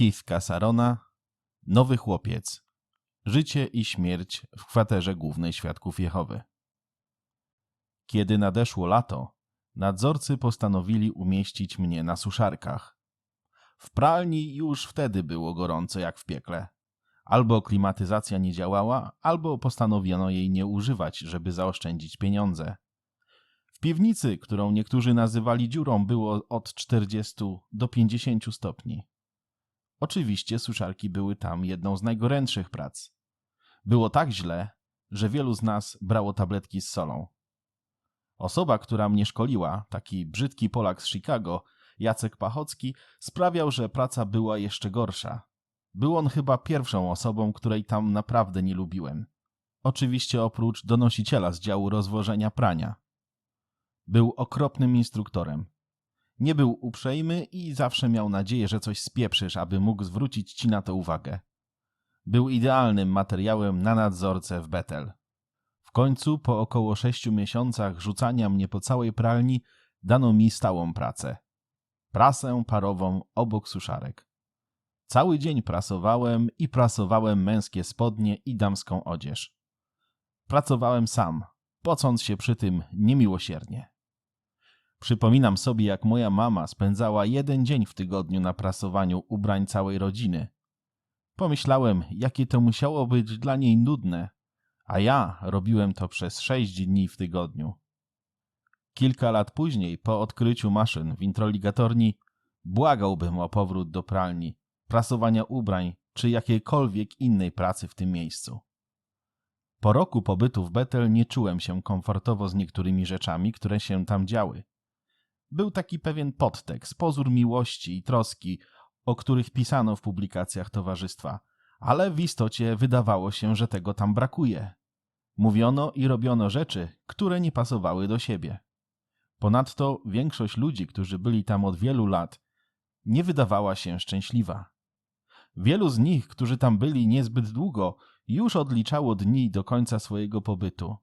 Keith Casarona, Nowy chłopiec. Życie i śmierć w kwaterze głównej Świadków Jehowy. Kiedy nadeszło lato, nadzorcy postanowili umieścić mnie na suszarkach. W pralni już wtedy było gorąco jak w piekle. Albo klimatyzacja nie działała, albo postanowiono jej nie używać, żeby zaoszczędzić pieniądze. W piwnicy, którą niektórzy nazywali dziurą, było od 40 do 50 stopni. Oczywiście suszarki były tam jedną z najgorętszych prac. Było tak źle, że wielu z nas brało tabletki z solą. Osoba, która mnie szkoliła, taki brzydki Polak z Chicago, Jacek Pachocki, sprawiał, że praca była jeszcze gorsza. Był on chyba pierwszą osobą, której tam naprawdę nie lubiłem. Oczywiście oprócz donosiciela z działu rozwożenia prania. Był okropnym instruktorem. Nie był uprzejmy i zawsze miał nadzieję, że coś spieprzysz, aby mógł zwrócić ci na to uwagę. Był idealnym materiałem na nadzorcę w Betel. W końcu, po około sześciu miesiącach rzucania mnie po całej pralni, dano mi stałą pracę. Prasę parową obok suszarek. Cały dzień prasowałem i prasowałem męskie spodnie i damską odzież. Pracowałem sam, pocąc się przy tym niemiłosiernie. Przypominam sobie, jak moja mama spędzała jeden dzień w tygodniu na prasowaniu ubrań całej rodziny. Pomyślałem, jakie to musiało być dla niej nudne, a ja robiłem to przez sześć dni w tygodniu. Kilka lat później, po odkryciu maszyn w introligatorni, błagałbym o powrót do pralni, prasowania ubrań czy jakiejkolwiek innej pracy w tym miejscu. Po roku pobytu w Betel nie czułem się komfortowo z niektórymi rzeczami, które się tam działy. Był taki pewien podtekst, pozór miłości i troski, o których pisano w publikacjach towarzystwa, ale w istocie wydawało się, że tego tam brakuje. Mówiono i robiono rzeczy, które nie pasowały do siebie. Ponadto większość ludzi, którzy byli tam od wielu lat, nie wydawała się szczęśliwa. Wielu z nich, którzy tam byli niezbyt długo, już odliczało dni do końca swojego pobytu.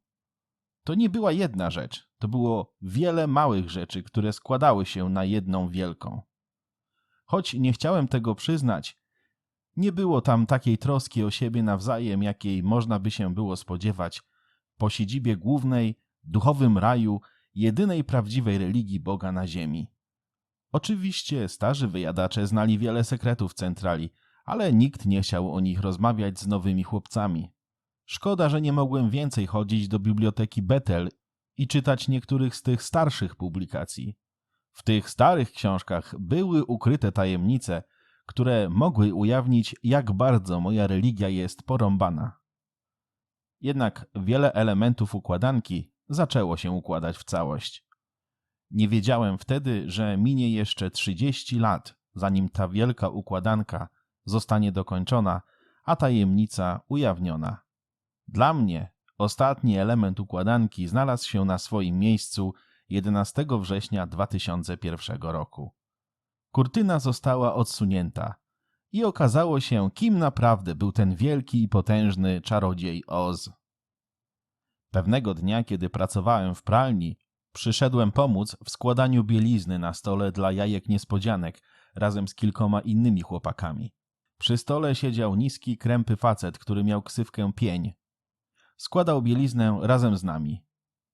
To nie była jedna rzecz, to było wiele małych rzeczy, które składały się na jedną wielką. Choć nie chciałem tego przyznać, nie było tam takiej troski o siebie nawzajem, jakiej można by się było spodziewać po siedzibie głównej, duchowym raju, jedynej prawdziwej religii Boga na ziemi. Oczywiście starzy wyjadacze znali wiele sekretów centrali, ale nikt nie chciał o nich rozmawiać z nowymi chłopcami. Szkoda, że nie mogłem więcej chodzić do biblioteki Betel i czytać niektórych z tych starszych publikacji. W tych starych książkach były ukryte tajemnice, które mogły ujawnić, jak bardzo moja religia jest porąbana. Jednak wiele elementów układanki zaczęło się układać w całość. Nie wiedziałem wtedy, że minie jeszcze 30 lat, zanim ta wielka układanka zostanie dokończona, a tajemnica ujawniona. Dla mnie ostatni element układanki znalazł się na swoim miejscu 11 września 2001 roku. Kurtyna została odsunięta i okazało się, kim naprawdę był ten wielki i potężny czarodziej Oz. Pewnego dnia, kiedy pracowałem w pralni, przyszedłem pomóc w składaniu bielizny na stole dla jajek niespodzianek razem z kilkoma innymi chłopakami. Przy stole siedział niski, krępy facet, który miał ksywkę pień. Składał bieliznę razem z nami.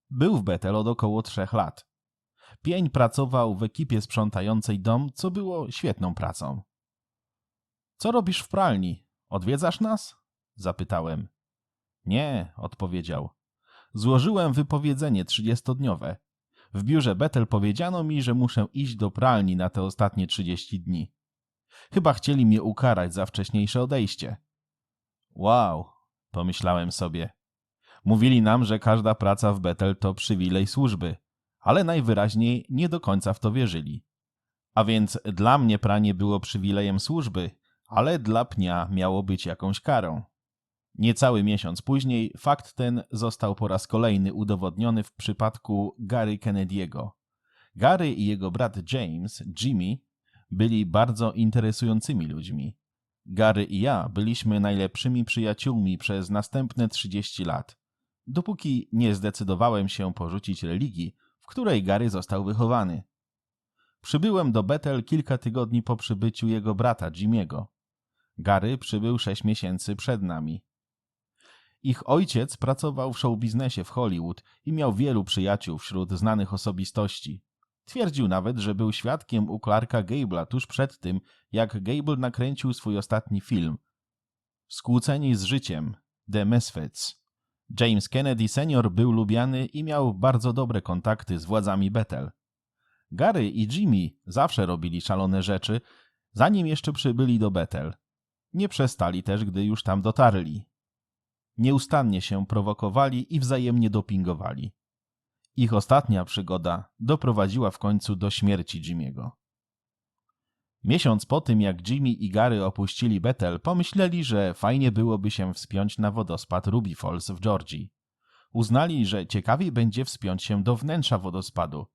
Był w Betel od około trzech lat. Pień pracował w ekipie sprzątającej dom, co było świetną pracą. Co robisz w pralni? Odwiedzasz nas? Zapytałem. Nie, odpowiedział. Złożyłem wypowiedzenie trzydziestodniowe. W biurze Betel powiedziano mi, że muszę iść do pralni na te ostatnie trzydzieści dni. Chyba chcieli mnie ukarać za wcześniejsze odejście. Wow, pomyślałem sobie. Mówili nam, że każda praca w Betel to przywilej służby, ale najwyraźniej nie do końca w to wierzyli. A więc dla mnie pranie było przywilejem służby, ale dla pnia miało być jakąś karą. Niecały miesiąc później fakt ten został po raz kolejny udowodniony w przypadku Gary Kennedy'ego. Gary i jego brat James, Jimmy, byli bardzo interesującymi ludźmi. Gary i ja byliśmy najlepszymi przyjaciółmi przez następne 30 lat, dopóki nie zdecydowałem się porzucić religii, w której Gary został wychowany. Przybyłem do Bethel kilka tygodni po przybyciu jego brata Jimiego. Gary przybył sześć miesięcy przed nami. Ich ojciec pracował w showbiznesie w Hollywood i miał wielu przyjaciół wśród znanych osobistości. Twierdził nawet, że był świadkiem u Clarka Gable'a tuż przed tym, jak Gable nakręcił swój ostatni film. Skłóceni z życiem The Misfits. James Kennedy senior był lubiany i miał bardzo dobre kontakty z władzami Bethel. Gary i Jimmy zawsze robili szalone rzeczy, zanim jeszcze przybyli do Bethel. Nie przestali też, gdy już tam dotarli. Nieustannie się prowokowali i wzajemnie dopingowali. Ich ostatnia przygoda doprowadziła w końcu do śmierci Jimmy'ego. Miesiąc po tym, jak Jimmy i Gary opuścili Bethel, pomyśleli, że fajnie byłoby się wspiąć na wodospad Ruby Falls w Georgii. Uznali, że ciekawiej będzie wspiąć się do wnętrza wodospadu.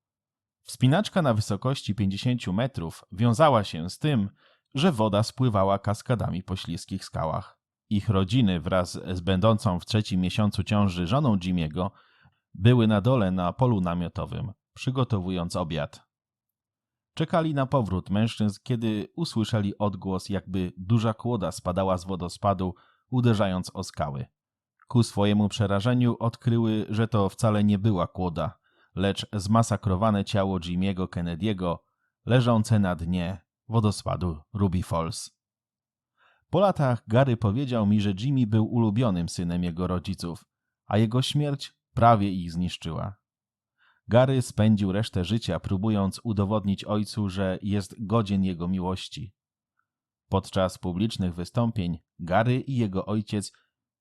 Wspinaczka na wysokości 50 metrów wiązała się z tym, że woda spływała kaskadami po śliskich skałach. Ich rodziny wraz z będącą w trzecim miesiącu ciąży żoną Jimmy'ego były na dole na polu namiotowym, przygotowując obiad. Czekali na powrót mężczyzn, kiedy usłyszeli odgłos, jakby duża kłoda spadała z wodospadu, uderzając o skały. Ku swojemu przerażeniu odkryły, że to wcale nie była kłoda, lecz zmasakrowane ciało Jimmy'ego Kennedy'ego, leżące na dnie wodospadu Ruby Falls. Po latach Gary powiedział mi, że Jimmy był ulubionym synem jego rodziców, a jego śmierć prawie ich zniszczyła. Gary spędził resztę życia, próbując udowodnić ojcu, że jest godzien jego miłości. Podczas publicznych wystąpień Gary i jego ojciec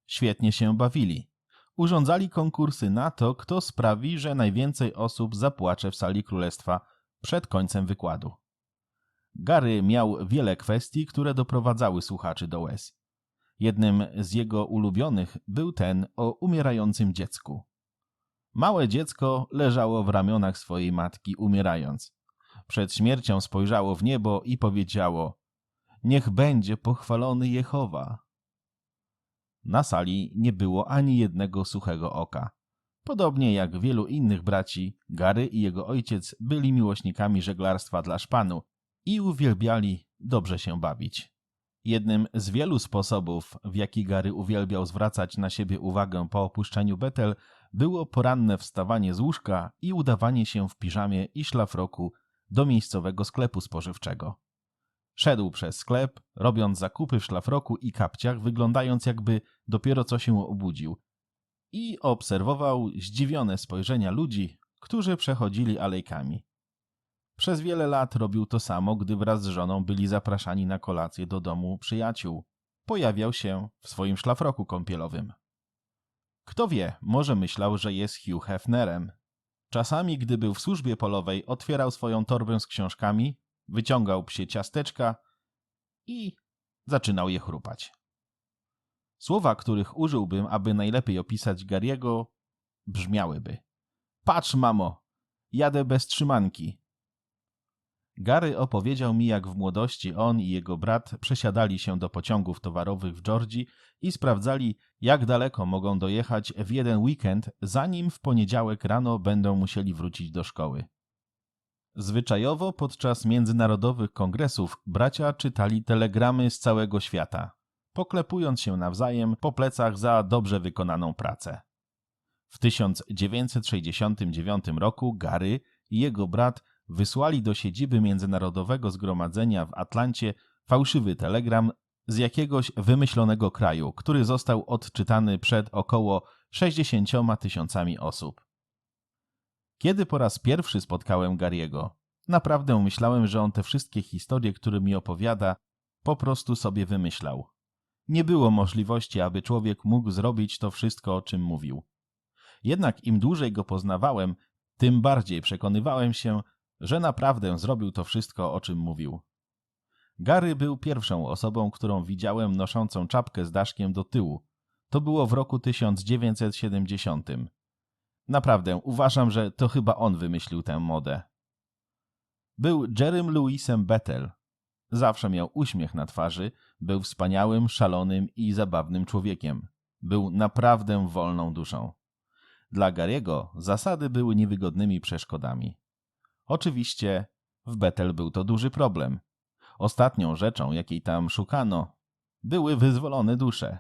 świetnie się bawili. Urządzali konkursy na to, kto sprawi, że najwięcej osób zapłacze w sali królestwa przed końcem wykładu. Gary miał wiele kwestii, które doprowadzały słuchaczy do łez. Jednym z jego ulubionych był ten o umierającym dziecku. Małe dziecko leżało w ramionach swojej matki, umierając. Przed śmiercią spojrzało w niebo i powiedziało: Niech będzie pochwalony Jehowa. Na sali nie było ani jednego suchego oka. Podobnie jak wielu innych braci, Gary i jego ojciec byli miłośnikami żeglarstwa dla szpanu i uwielbiali dobrze się bawić. Jednym z wielu sposobów, w jaki Gary uwielbiał zwracać na siebie uwagę po opuszczeniu Betel, było poranne wstawanie z łóżka i udawanie się w piżamie i szlafroku do miejscowego sklepu spożywczego. Szedł przez sklep, robiąc zakupy w szlafroku i kapciach, wyglądając jakby dopiero co się obudził, i obserwował zdziwione spojrzenia ludzi, którzy przechodzili alejkami. Przez wiele lat robił to samo, gdy wraz z żoną byli zapraszani na kolację do domu przyjaciół. Pojawiał się w swoim szlafroku kąpielowym. Kto wie, może myślał, że jest Hugh Hefnerem. Czasami, gdy był w służbie polowej, otwierał swoją torbę z książkami, wyciągał psie ciasteczka i zaczynał je chrupać. Słowa, których użyłbym, aby najlepiej opisać Gariego, brzmiałyby: Patrz, mamo, jadę bez trzymanki. Gary opowiedział mi, jak w młodości on i jego brat przesiadali się do pociągów towarowych w Georgii i sprawdzali, jak daleko mogą dojechać w jeden weekend, zanim w poniedziałek rano będą musieli wrócić do szkoły. Zwyczajowo podczas międzynarodowych kongresów bracia czytali telegramy z całego świata, poklepując się nawzajem po plecach za dobrze wykonaną pracę. W 1969 roku Gary i jego brat wysłali do siedziby Międzynarodowego Zgromadzenia w Atlancie fałszywy telegram z jakiegoś wymyślonego kraju, który został odczytany przed około 60 tysiącami osób. Kiedy po raz pierwszy spotkałem Gariego, naprawdę myślałem, że on te wszystkie historie, które mi opowiada, po prostu sobie wymyślał. Nie było możliwości, aby człowiek mógł zrobić to wszystko, o czym mówił. Jednak im dłużej go poznawałem, tym bardziej przekonywałem się, że naprawdę zrobił to wszystko, o czym mówił. Gary był pierwszą osobą, którą widziałem noszącą czapkę z daszkiem do tyłu. To było w roku 1970. Naprawdę, uważam, że to chyba on wymyślił tę modę. Był Jerem Louisem Bethel. Zawsze miał uśmiech na twarzy, był wspaniałym, szalonym i zabawnym człowiekiem. Był naprawdę wolną duszą. Dla Gary'ego zasady były niewygodnymi przeszkodami. Oczywiście w Betel był to duży problem. Ostatnią rzeczą, jakiej tam szukano, były wyzwolone dusze.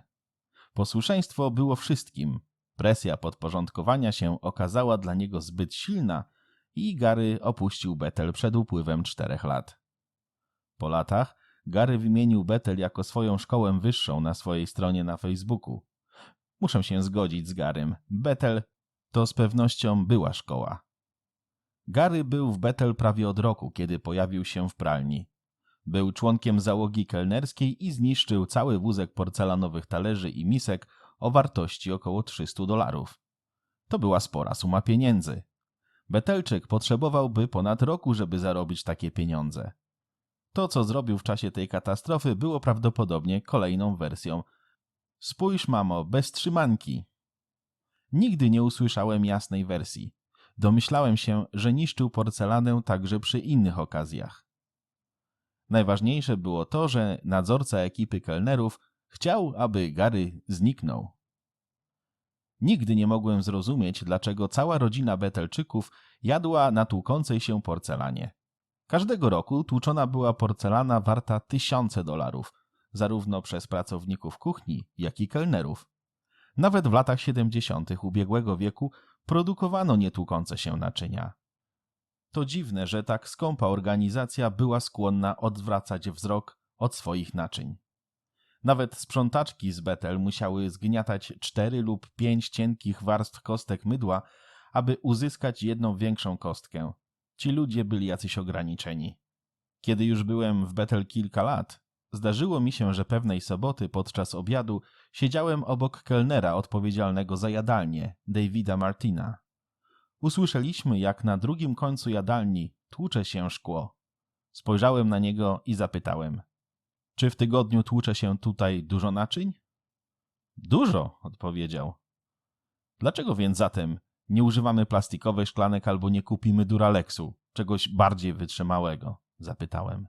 Posłuszeństwo było wszystkim. Presja podporządkowania się okazała dla niego zbyt silna i Gary opuścił Betel przed upływem czterech lat. Po latach Gary wymienił Betel jako swoją szkołę wyższą na swojej stronie na Facebooku. Muszę się zgodzić z Garym. Betel to z pewnością była szkoła. Gary był w Betel prawie od roku, kiedy pojawił się w pralni. Był członkiem załogi kelnerskiej i zniszczył cały wózek porcelanowych talerzy i misek o wartości około 300 dolarów. To była spora suma pieniędzy. Betelczyk potrzebowałby ponad roku, żeby zarobić takie pieniądze. To, co zrobił w czasie tej katastrofy, było prawdopodobnie kolejną wersją. Spójrz, mamo, bez trzymanki. Nigdy nie usłyszałem jasnej wersji. Domyślałem się, że niszczył porcelanę także przy innych okazjach. Najważniejsze było to, że nadzorca ekipy kelnerów chciał, aby Gary zniknął. Nigdy nie mogłem zrozumieć, dlaczego cała rodzina Betelczyków jadła na tłukącej się porcelanie. Każdego roku tłuczona była porcelana warta tysiące dolarów, zarówno przez pracowników kuchni, jak i kelnerów. Nawet w latach 70. ubiegłego wieku produkowano nietłukące się naczynia. To dziwne, że tak skąpa organizacja była skłonna odwracać wzrok od swoich naczyń. Nawet sprzątaczki z Betel musiały zgniatać cztery lub pięć cienkich warstw kostek mydła, aby uzyskać jedną większą kostkę. Ci ludzie byli jacyś ograniczeni. Kiedy już byłem w Betel kilka lat, zdarzyło mi się, że pewnej soboty podczas obiadu siedziałem obok kelnera odpowiedzialnego za jadalnię, Davida Martina. Usłyszeliśmy, jak na drugim końcu jadalni tłucze się szkło. Spojrzałem na niego i zapytałem: Czy w tygodniu tłucze się tutaj dużo naczyń? Dużo, odpowiedział. Dlaczego więc zatem nie używamy plastikowych szklanek albo nie kupimy Duralexu, czegoś bardziej wytrzymałego? zapytałem.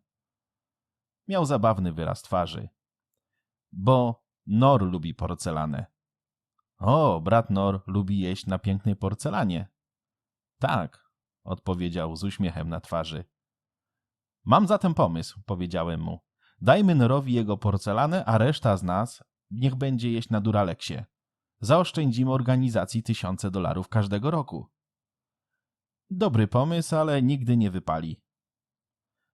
Miał zabawny wyraz twarzy. Bo Nor lubi porcelanę. O, brat Nor lubi jeść na pięknej porcelanie. Tak, odpowiedział z uśmiechem na twarzy. Mam zatem pomysł, powiedziałem mu. Dajmy Norowi jego porcelanę, a reszta z nas niech będzie jeść na Duraleksie. Zaoszczędzimy organizacji tysiące dolarów każdego roku. Dobry pomysł, ale nigdy nie wypali.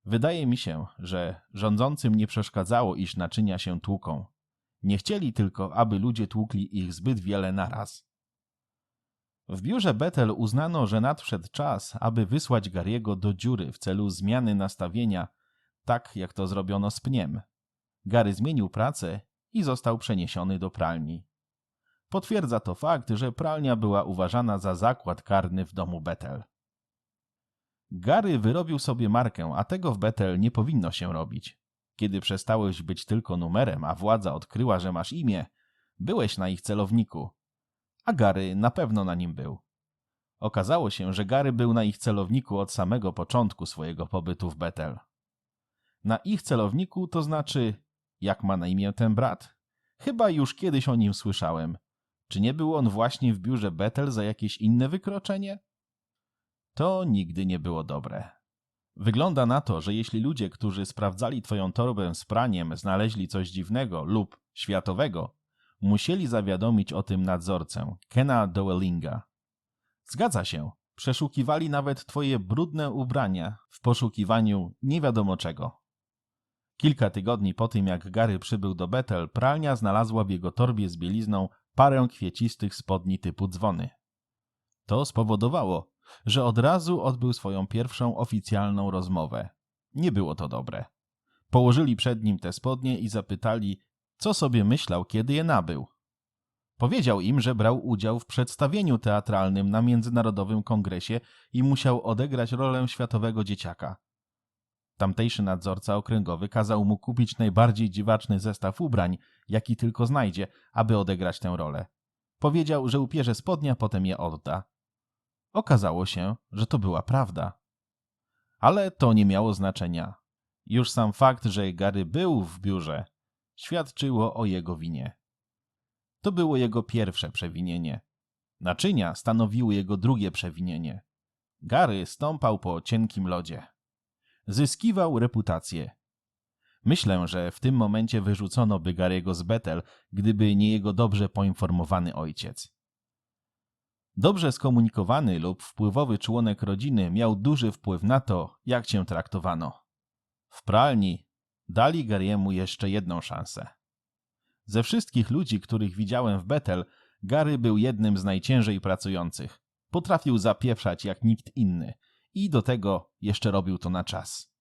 Wydaje mi się, że rządzącym nie przeszkadzało, iż naczynia się tłuką. Nie chcieli tylko, aby ludzie tłukli ich zbyt wiele naraz. W biurze Betel uznano, że nadszedł czas, aby wysłać Gariego do dziury w celu zmiany nastawienia, tak jak to zrobiono z pniem. Gary zmienił pracę i został przeniesiony do pralni. Potwierdza to fakt, że pralnia była uważana za zakład karny w domu Betel. Gary wyrobił sobie markę, a tego w Betel nie powinno się robić. Kiedy przestałeś być tylko numerem, a władza odkryła, że masz imię, byłeś na ich celowniku. A Gary na pewno na nim był. Okazało się, że Gary był na ich celowniku od samego początku swojego pobytu w Betel. Na ich celowniku to znaczy, jak ma na imię ten brat? Chyba już kiedyś o nim słyszałem. Czy nie był on właśnie w biurze Betel za jakieś inne wykroczenie? To nigdy nie było dobre. Wygląda na to, że jeśli ludzie, którzy sprawdzali twoją torbę z praniem, znaleźli coś dziwnego lub światowego, musieli zawiadomić o tym nadzorcę, Kena Dowellinga. Zgadza się, przeszukiwali nawet twoje brudne ubrania w poszukiwaniu nie wiadomo czego. Kilka tygodni po tym, jak Gary przybył do Betel, pralnia znalazła w jego torbie z bielizną parę kwiecistych spodni typu dzwony. To spowodowało, że od razu odbył swoją pierwszą oficjalną rozmowę. Nie było to dobre. Położyli przed nim te spodnie i zapytali, co sobie myślał, kiedy je nabył. Powiedział im, że brał udział w przedstawieniu teatralnym na Międzynarodowym Kongresie i musiał odegrać rolę światowego dzieciaka. Tamtejszy nadzorca okręgowy kazał mu kupić najbardziej dziwaczny zestaw ubrań, jaki tylko znajdzie, aby odegrać tę rolę. Powiedział, że upierze spodnia, potem je odda. Okazało się, że to była prawda. Ale to nie miało znaczenia. Już sam fakt, że Gary był w biurze, świadczyło o jego winie. To było jego pierwsze przewinienie. Naczynia stanowiły jego drugie przewinienie. Gary stąpał po cienkim lodzie. Zyskiwał reputację. Myślę, że w tym momencie wyrzucono by Gary'ego z Bethel, gdyby nie jego dobrze poinformowany ojciec. Dobrze skomunikowany lub wpływowy członek rodziny miał duży wpływ na to, jak cię traktowano. W pralni dali Gary'emu jeszcze jedną szansę. Ze wszystkich ludzi, których widziałem w Bethel, Gary był jednym z najciężej pracujących. Potrafił zapieprzać jak nikt inny i do tego jeszcze robił to na czas.